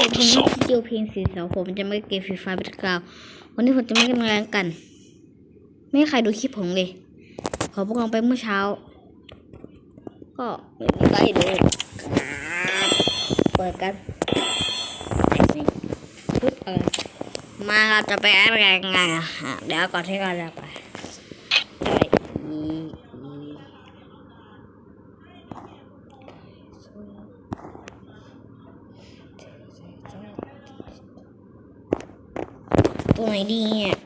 ผมผมเจียวเพลงสีเสาผมจะไม่เกมฟรีไฟล์เป็นกาววันนี้ผมจะไม่กันงานกัน ไม่ใครดูคลิปผมเลย ขอพวกเราไปเมื่อเช้า ก็ไม่มีใครดูเปิดกันปึ๊บเออมาเราจะไปอะไรกันไงอะเดี๋ยวก่อนที่เราจะไป ไหนดีเนี่ย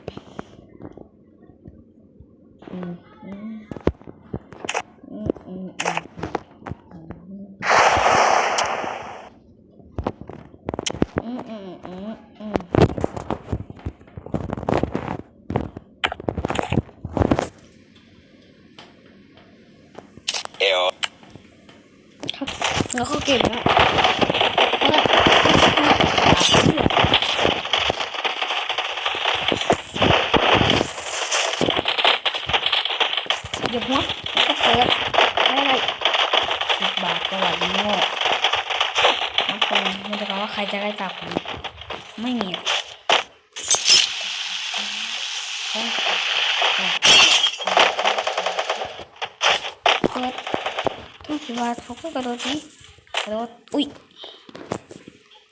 ไม่มีอะเปิดต้องคิดว่าเขาก็กระโดดนี้กระโดดอุ้ย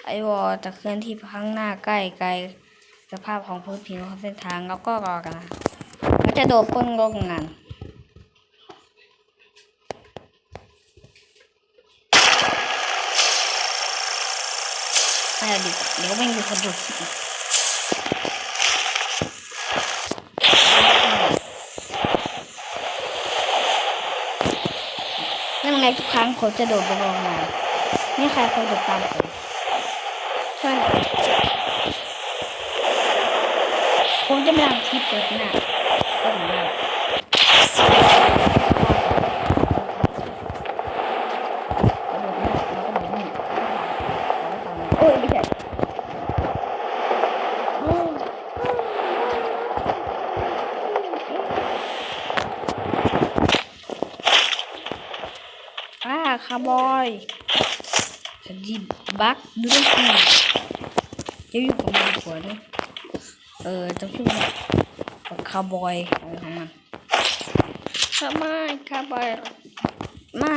ไอวอลจะเคลื่อนที่ข้างหน้าใกล้ไกลสภาพของพื้นผิวของเส้นทางแล้วก็รอกันนะแล้วจะโดดป้นโรงงาน ไม่เอาดิเดี๋ยวไม่มีคนดูคลิปอีกนั่นไงทุกครั้งผมจะโดดไปโรงงานนี่ใครเคยโดดตามผมใช่ผมจะไม่ทำคลิปเปิดหน้าเหมือนกันโอ้ยไม่ใช่อ่าคาร์บอยสดีบักดูด้วยสิจะอยู่กับมันหัวนี่ เออจะพูดว่าคาร์บอยอะไรของมันคาร์บอยคาร์บอยไม่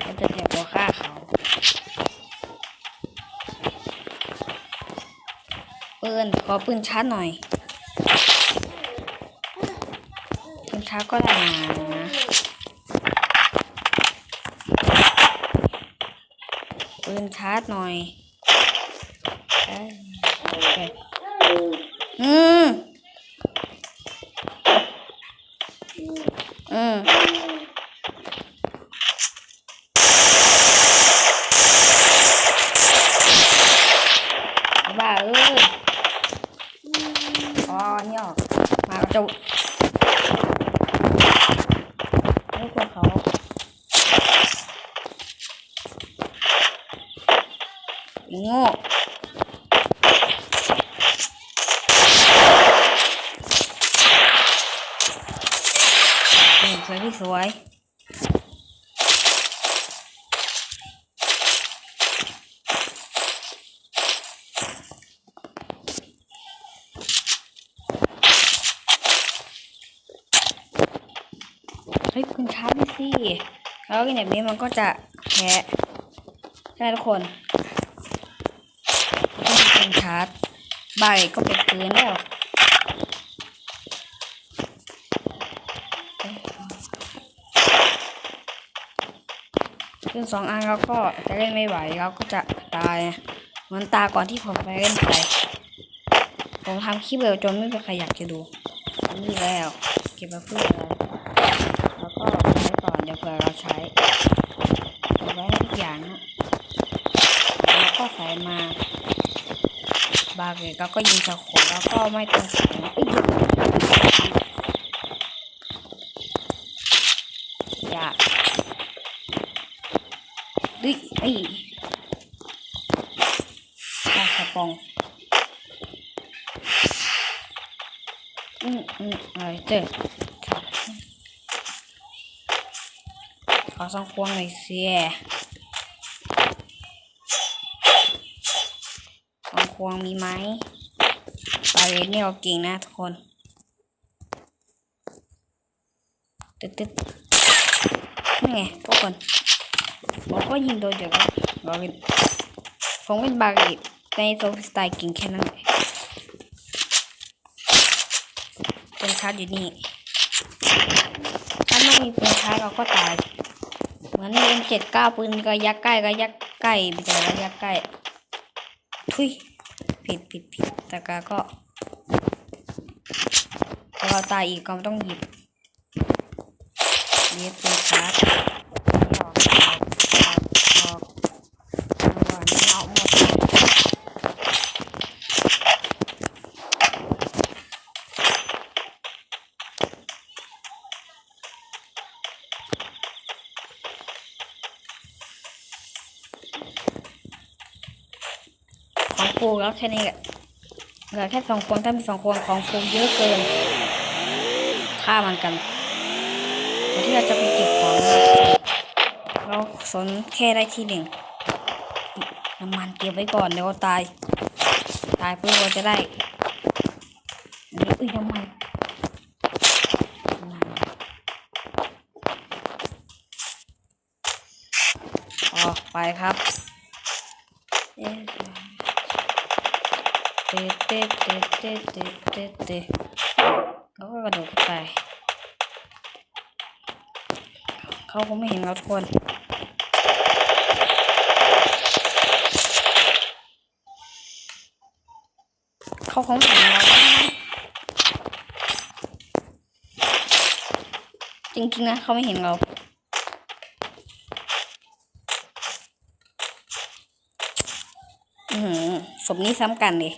เราจะแอบตัวฆ่าเขา ปืน ขอปืนชาร์จหน่อย ปืนชาร์จก็ได้นะ นชาร์จหน่อยเอ้ยโอเคอืมอืมบ้าเอ้ยอ๋อนี่ออกมาก็จะไม่ควรเขาไอ้โง่นี่สวยที่สวย เฮ้ยคุณชาร์จดิสิแล้วกันแบบนี้มันก็จะแพ้ใช่ไหมทุกคนต้องคุณชาร์จใบก็เป็นปืนแล้วขึ้นสองอันแล้วก็จะเล่นไม่ไหวแล้วก็จะตายเหมือนตาก่อนที่ผมไปเล่นไปผมทำคลิปเร็วจนไม่มีใครอยากจะดูนี่แล้ว เก็บมาเพื่ออะไร แล้วก็ใช้ก่อนเดี๋ยวเผื่อเราใช้เอาไว้ทุกอย่างนะแล้วก็ใส่มา บาเกตแล้วก็ยิงสะโขแล้วก็ไม่ต้องใส่นะอ้ยอย่าดิไอ้ปลากระป๋องอืมอืมอะไรเจ้ สองควงหน่อยเสียสองควงมีไหมปาเลนเนี่เราเก่งนะทุกคนตึ๊ดตึ๊ดนี่ไงทุกคนผมก็ยิงโดนเดี๋ยวก็เราเป็นผมเป็นบาเริตในโซฟสไตล์เก่งแค่นั้นแหละเป็นชาร์จอยู่นี่ถ้าไม่มีปืนชาร์จเราก็ตาย เหมือนเอ็มเจ็ดเก้าปืนก็ยักใกล้ก็ยักใกล้ไปเจอแล้วยักใกล้ทุยผิดผิดผิดแต่กาก็พอเราตายอีกก็ต้องหยิบเย็บเป็นชาร์จหลอกหลอกหลอกหลอกระหว่างนี้เอาหมดของฟู แค่นี้แหละเหลือแค่สองคนถ้ามีสองคนของฟูเยอะเกินฆ่ามันกันที่เราจะไปเก็บของเราสนแค่ได้ที่หนึ่งน้ำมันเก็บไว้ก่อนเดี๋ยวตาย ตายเพื่อเราจะได้นี่อุ้ยน้ำมันน้ำมันออกไปครับ เตะเตะเตะเตะเตะเตะเตะแล้วก็กระโดดไปเขาคงไม่เห็นเราทุกคนเขาคงเห็นเราจริงๆนะเขาไม่เห็นเราอือหือศพนี้ซ้ำกันเลย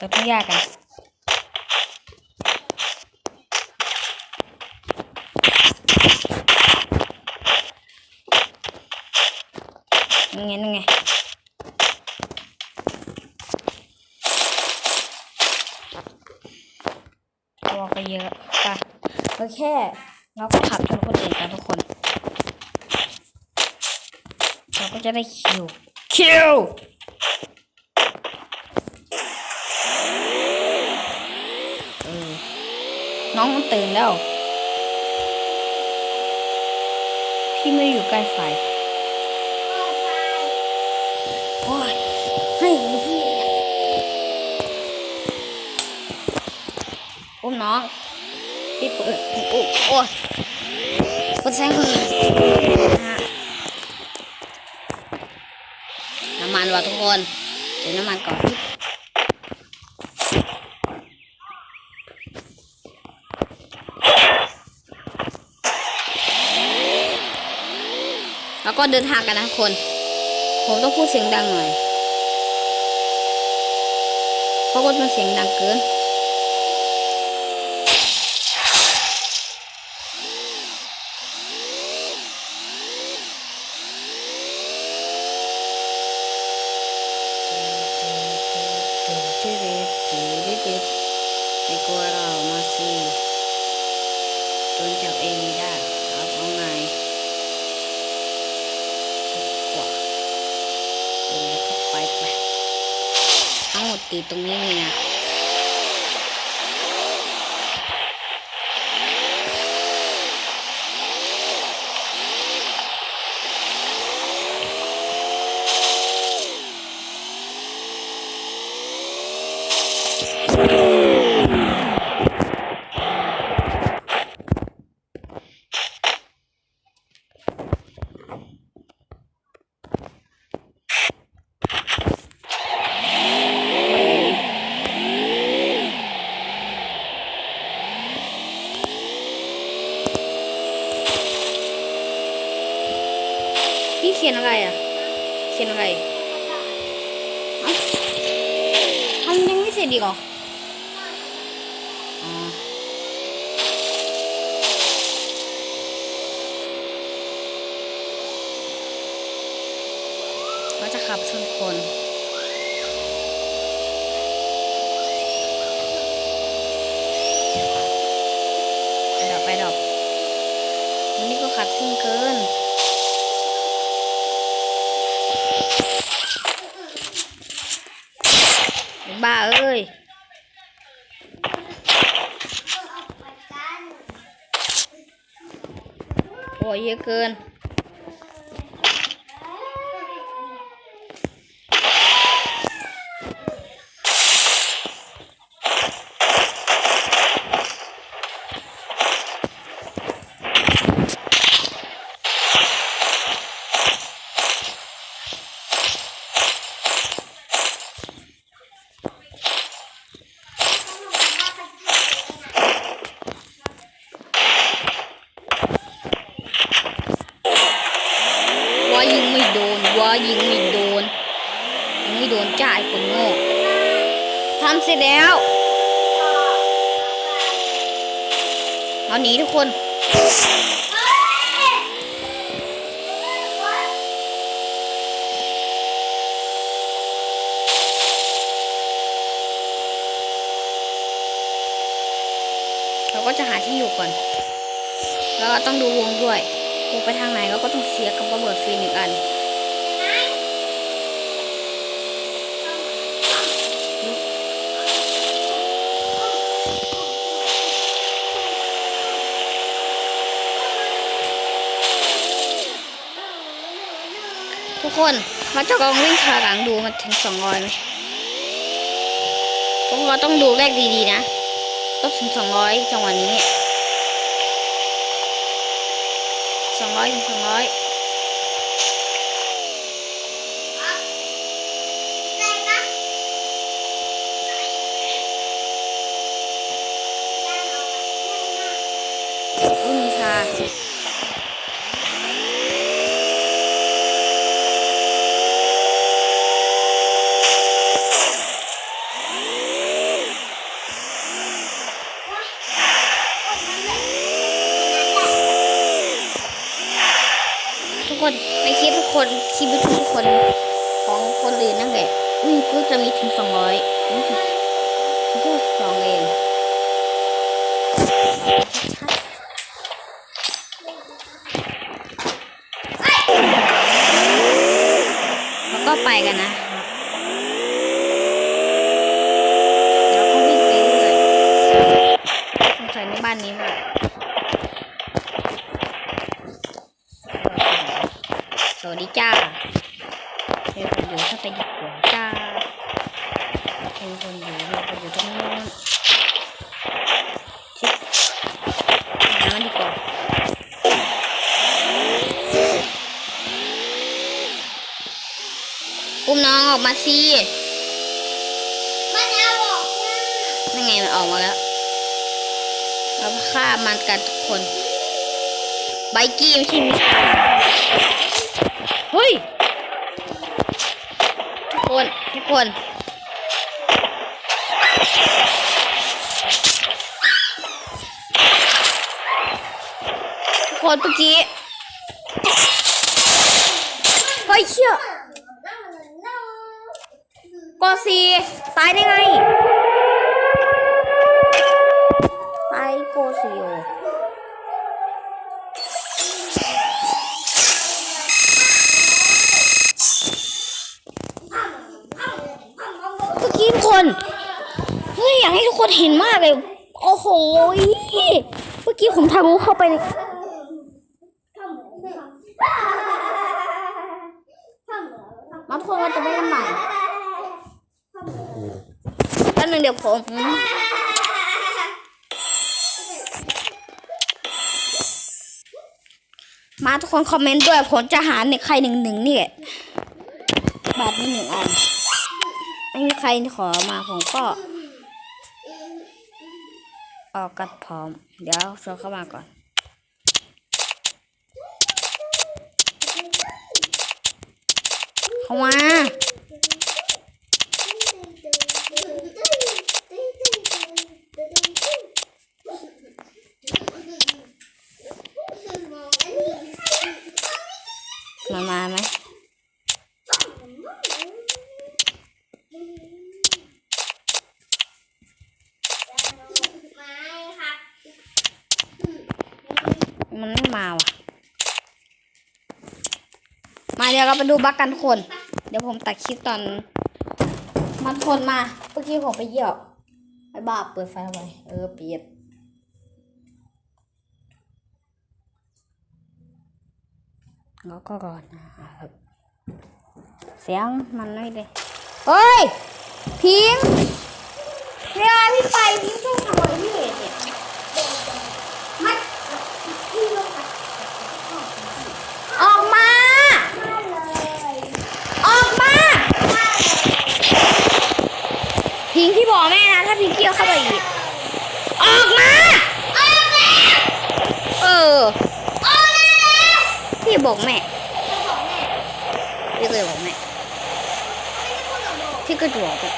ก็ต้องยากกัน ยังไงยังไง ตัว ก็เยอะป่ะก็แค่เราก็ขับชนคนอื่นกันทุกคน เราก็จะได้คิว คิวเออน้องมันตื่นแล้ว พี่ไม่ได้อยู่ใกล้ไฟ อุ้มน้องพี่เปิดอุ้มโอ้ยเปิดแสงเลยน้ำมันว่ะทุกคนเดี๋ยวน้ำมันก่อนแล้วก็เดินทางกันนะทุกคน ผมต้องพูดเสียงดังหน่อยเพราะว่ามันเสียงดังเกิน ไม่กลัวหรอกมาสิจนจับเองได้ครับเอาไงกว่าเดินเข้าไปไป เอาหมดตีตรงนี้นี่นะ ดีก็ก็จะขับชนคนไปดอกไปดอกวันนี้ก็ขับซิ่เกิน บ้าเอ้ยโอ้ยเยอะเกิน ว่ายิงไม่โดนว่ายิงไม่โดนยิงไม่โดนจ่ายคนโง่ทำเสร็จแล้วเอาหนีทุกคนเราก็จะหาที่อยู่ก่อน แล้วก็ต้องดูวงด้วยวงไปทางไหนเราก็ต้องเสียกับระเบิดฟรีหนึ่งอัน ทุก คนเราจะลองวิ่งถอยหลังดูมันถึงสองร้อยไหมพวกเราต้องดูเลขดีๆนะต้องถึงสองร้อยจังหวะนี้สองร้อยถึงสองร้อยอุ้ยมีชาทุกคนในคลิปทุกคนคลิปทุกคนของคนอื่นนั่นแหละอุ้ยก็จะมีถึงสองร้อยนี่ถึงแค่สองเองแล้วก็ ไปกันนะแล้วก็วิ่งไปเรื่อยสงสัยในบ้านนี้มันสวัสดีจ้าเดี๋ยวผมอยู่ถ้าไปดี องออกมาสินั่นไงมันออกมาแล้ว เราฆ่ามันกันทุกคน ไบกี้ไม่ใช่มิชาเฮ้ย ทุกคน ทุกคนทุกคนเมื่อกี้เฮ้ยเชี่ย กอซีตายได้ไงตายโกซีโอเมื่อกี้ทุกคนเฮ้ยอยากให้ทุกคนเห็นมากเลย โอ้โหยเมื่อกี้ผมทะลุเข้าไปในมาทุกคนเราจะไปกันใหม่แป๊บนึงเดี๋ยวผมมาทุกคนคอมเมนต์ด้วยผมจะหาในใครหนึ่งหนึ่งนี่บาทนี้หนึ่งอันไม่มีใครขอมาผมก็ ออกกันพร้อม เดี๋ยวชวนเข้ามาก่อน เข้ามา มามาไหมมันไม่มาว่ะ มาเดี๋ยวเราไปดูบักกันคน เดี๋ยวผมตัดคลิปตอนมันคนมา เมื่อกี้ผมไปเหยี่ยวไอ้บ้าเปิดไฟทำไมเออเปียก แล้วก็ก่อนนะครับเสียงมันไม่ได้เฮ้ย พิงเวลาพี่ไปพิงชอบทำอะไรพี่เห็นเนี่ยไม่พี่ลงออกมา ออกมา พิงที่บอกแม่นะ ถ้าพิงเกี่ยวเข้าไปอีก ออกมา ออกแล้วเออออกแล้วพี่ บอกแม่ พี่เคยบอกแม่ พี่ก็จะบอกแม่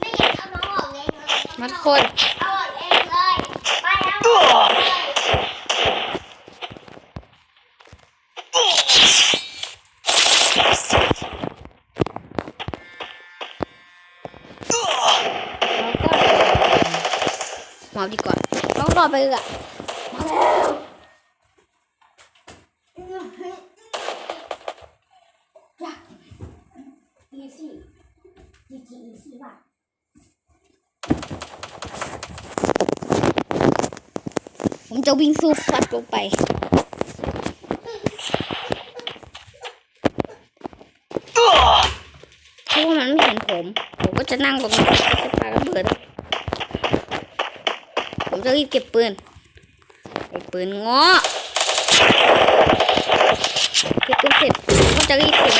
ไม่อยากเอาน้องออกเองเลย มันคนเอาเองเลยไปเอาออกเลยหมอบดีกว่าต้องต่อไปเลยอะมาแล้วอีซี่อีซี่อีซี่ป่ะผมจะ วิ่งสู้ฟัดลงไปเพราะว่ามันไม่เห็นผม ผมก็จะนั่งตรงนี้จะปาระเบิด ผมจะรีบเก็บปืนเก็บปืนงาะเก็บปืนเสร็จผมก็จะรีบเก็บ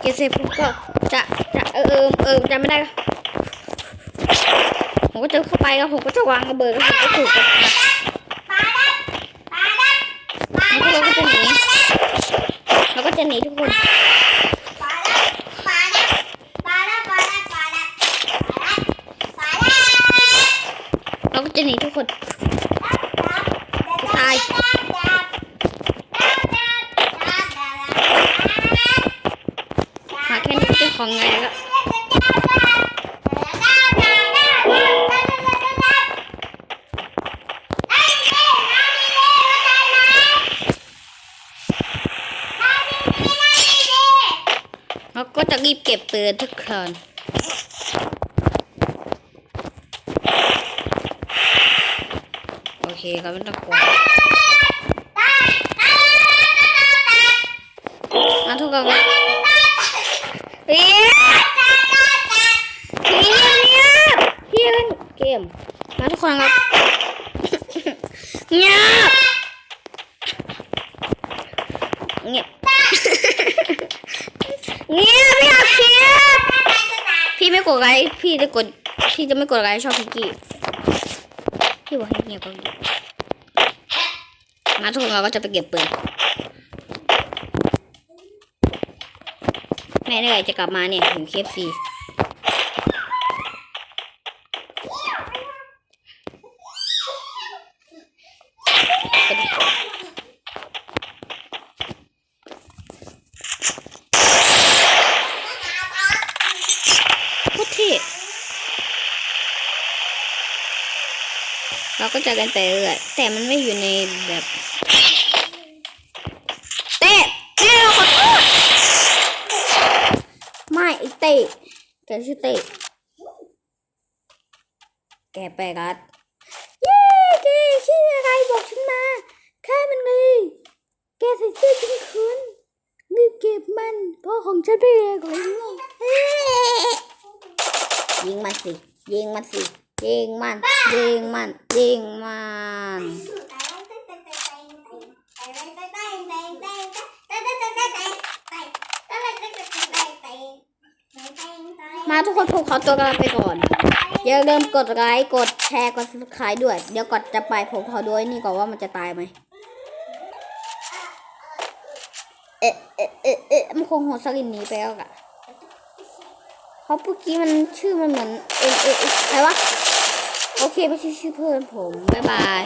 เก็บเสร็จผมก็จะจะเออเออเออจำไม่ได้ผมก็จะเข้าไปแล้วผมก็จะวางระเบิดแล้วผมก็ถูกกระทะ ปาดับปาดับปา แล้ว ดั ก็ บ เราก็จะหนีเราก็ จะหนีทุกคนปาดับปาดับปาดับปาดับปาดับปาดับเราก็จะหนีทุกคนตายมาแค่นี้ก็เป็นของไงแล้ว ก็บเปืนทุกคนโอเคก็ไม่ต้องกลัวมาทุกคนเอ๊ะเงียเงียบพี่เล่นเกมมาทุกคนครับเงียบเงียบ เงียบพี่อักเชียบพี่ ไม่กดไลค์พี่จะกดพี่จะไม่กดไลค์ชอบพิกกี้พี่บอกให้เงียบก็เงียบมาทุกคนเราก็จะไปเก็บปืนแม่เมื่อไหร่จะกลับมาเนี่ยถึงเคฟซีโคตรเท่เรา ก็จะกันแต่เรื่อยแต่มันไม่อยู่ในแบบเต้เต้เราขอโทษไม่เต้แกชื่อเต้แกไปรัดเย้แกชื่ออะไรบอกฉันมาฆ่มันเลยแกใส่เสื้อชิ้นคืนรีบเก็บมันเพราะของฉันไม่แรงกว่านี้ยิงมันสิยิงมันสิ ยิงมันยิงมันยิงมันมาทุกคนผมขอตัวกันไปก่อนอย่าลืมกดไลค์กดแชร์กด subscribe ด้วย เดี๋ยวก่อนจะไปผมขอดูไอ้นี่ก่อนว่ามันจะตายไหมเอ๊ะเอ๊ะเอ๊ะเอ๊ะมันคงหัวสลินหนีไปแล้วอะเพราะเมื่อกี้มันชื่อมันเหมือนเอเอเอใครวะ โอเคไม่ใช่ชื่อเพื่อนผม บ๊ายบาย